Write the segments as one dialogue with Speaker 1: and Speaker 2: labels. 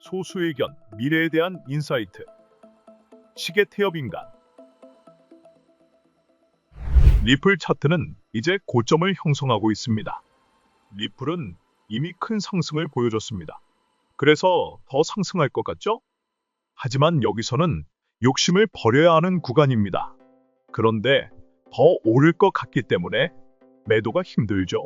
Speaker 1: 소수의견, 미래에 대한 인사이트. 시계 태엽 인간. 리플 차트는 이제 고점을 형성하고 있습니다. 리플은 이미 큰 상승을 보여줬습니다. 그래서 더 상승할 것 같죠? 하지만 여기서는 욕심을 버려야 하는 구간입니다. 그런데 더 오를 것 같기 때문에 매도가 힘들죠.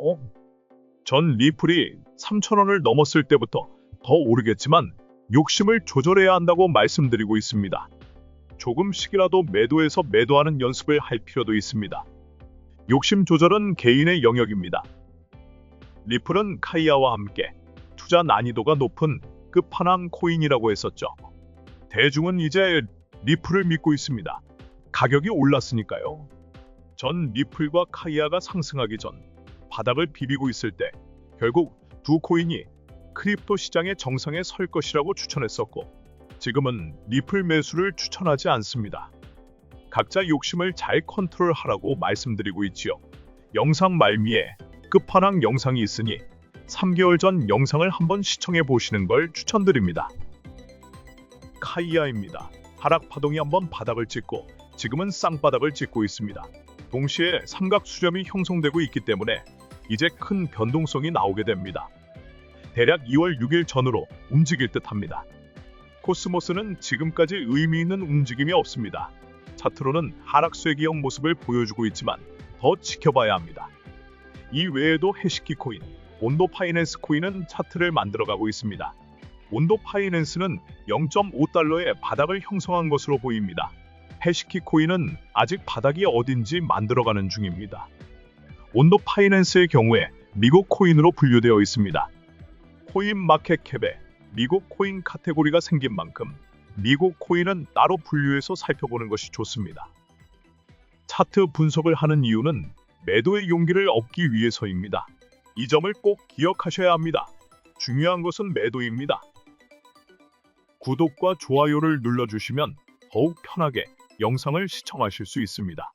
Speaker 1: 전 리플이 3,000원을 넘었을 때부터 더 오르겠지만 욕심을 조절해야 한다고 말씀드리고 있습니다. 조금씩이라도 매도해서 매도하는 연습을 할 필요도 있습니다. 욕심 조절은 개인의 영역입니다. 리플은 카이아와 함께 투자 난이도가 높은 끝판왕 코인이라고 했었죠. 대중은 이제 리플을 믿고 있습니다. 가격이 올랐으니까요. 전 리플과 카이아가 상승하기 전 바닥을 비비고 있을 때 결국 두 코인이 크립토 시장의 정상에 설 것이라고 추천했었고 지금은 리플 매수를 추천하지 않습니다. 각자 욕심을 잘 컨트롤하라고 말씀드리고 있지요. 영상 말미에 끝판왕 영상이 있으니 3개월 전 영상을 한번 시청해 보시는 걸 추천드립니다. 카이아입니다. 하락 파동이 한번 바닥을 찍고 지금은 쌍바닥을 찍고 있습니다. 동시에 삼각 수렴이 형성되고 있기 때문에 이제 큰 변동성이 나오게 됩니다. 대략 2월 6일 전으로 움직일 듯합니다. 코스모스는 지금까지 의미 있는 움직임이 없습니다. 차트로는 하락수의 기형 모습을 보여주고 있지만 더 지켜봐야 합니다. 이 외에도 해시키 코인, 온도 파이낸스 코인은 차트를 만들어가고 있습니다. 온도 파이낸스는 0.5달러의 바닥을 형성한 것으로 보입니다. 해시키 코인은 아직 바닥이 어딘지 만들어가는 중입니다. 온도 파이낸스의 경우에 미국 코인으로 분류되어 있습니다. 코인 마켓캡에 미국 코인 카테고리가 생긴 만큼 미국 코인은 따로 분류해서 살펴보는 것이 좋습니다. 차트 분석을 하는 이유는 매도의 용기를 얻기 위해서입니다. 이 점을 꼭 기억하셔야 합니다. 중요한 것은 매도입니다. 구독과 좋아요를 눌러주시면 더욱 편하게 영상을 시청하실 수 있습니다.